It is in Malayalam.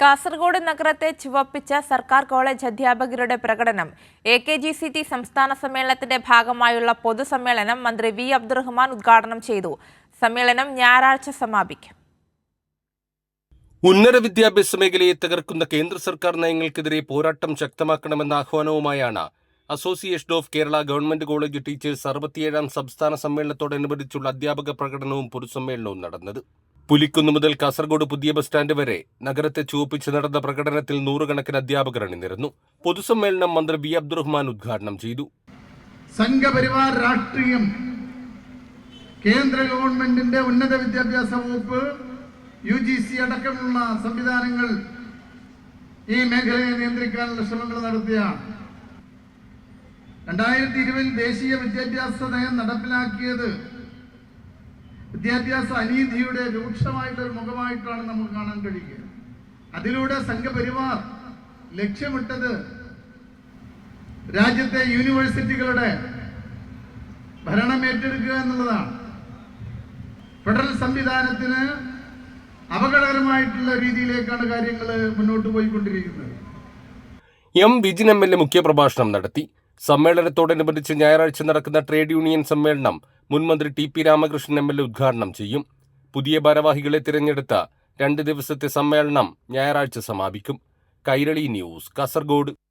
കാസർഗോഡ് നഗരത്തെ ചുവപ്പിച്ച സർക്കാർ കോളേജ് അധ്യാപകരുടെ പ്രകടനം A K G C T സംസ്ഥാന സമ്മേളനത്തിന്റെ ഭാഗമായുള്ള പൊതുസമ്മേളനം മന്ത്രി വി അബ്ദുറഹ്മാൻ ഉദ്ഘാടനം ചെയ്തു. സമ്മേളനം ഞായറാഴ്ച സമാപിക്കും. ഉന്നത വിദ്യാഭ്യാസ മേഖലയെ തകർക്കുന്ന കേന്ദ്ര സർക്കാർ നയങ്ങൾക്കെതിരെ പോരാട്ടം ശക്തമാക്കണമെന്ന ആഹ്വാനവുമായാണ് association of Kerala government college teachers അറുപത്തിയേഴാം സംസ്ഥാന സമ്മേളനത്തോടനുബന്ധിച്ചുള്ള അധ്യാപക പ്രകടനവും പൊതുസമ്മേളനവും നടന്നത്. പുലിക്കുന്ന് മുതൽ കാസർഗോഡ് പുതിയ ബസ് സ്റ്റാൻഡ് വരെ നഗരത്തെ ചുവപ്പിച്ച് നടന്ന പ്രകടനത്തിൽ നൂറുകണക്കിന് അധ്യാപകർ അണിനിരന്നു. പൊതുസമ്മേളനം മന്ത്രി ബി അബ്ദുറഹ്മാൻ ഉദ്ഘാടനം ചെയ്തു. സംഘപരിവാർ രാഷ്ട്രീയം കേന്ദ്ര ഗവൺമെന്റിന്റെ ഉന്നത വിദ്യാഭ്യാസ വകുപ്പ് യു ജി സി അടക്കമുള്ള സംവിധാനങ്ങൾ ഈ മേഖലയെ നിയന്ത്രിക്കാനുള്ള ശ്രമങ്ങൾ നടത്തിയാണ്. രണ്ടായിരത്തി ഇരുപതിൽ ദേശീയ വിദ്യാഭ്യാസ നയം നടപ്പിലാക്കിയത് വിദ്യാഭ്യാസ അനീതിയുടെ രൂക്ഷമായിട്ടൊരു മുഖമായിട്ടാണ് നമുക്ക് കാണാൻ കഴിയുക. അതിലൂടെ സംഘപരിവാർ ലക്ഷ്യമിട്ടത് രാജ്യത്തെ യൂണിവേഴ്സിറ്റികളുടെ ഭരണം ഏറ്റെടുക്കുക എന്നുള്ളതാണ്. ഫെഡറൽ സംവിധാനത്തിന് അപകടകരമായിട്ടുള്ള രീതിയിലേക്കാണ് കാര്യങ്ങൾ മുന്നോട്ട് പോയിക്കൊണ്ടിരിക്കുന്നത്. M Vijin M L A മുഖ്യപ്രഭാഷണം നടത്തി. സമ്മേളനത്തോടനുബന്ധിച്ച് ഞായറാഴ്ച നടക്കുന്ന ട്രേഡ് യൂണിയൻ സമ്മേളനം മുൻ മന്ത്രി T P Ramakrishnan M L A ഉദ്ഘാടനം ചെയ്യും. പുതിയ ഭാരവാഹികളെ തിരഞ്ഞെടുത്ത രണ്ട് ദിവസത്തെ സമ്മേളനം ഞായറാഴ്ച സമാപിക്കും. കൈരളി ന്യൂസ് കാസർഗോഡ്.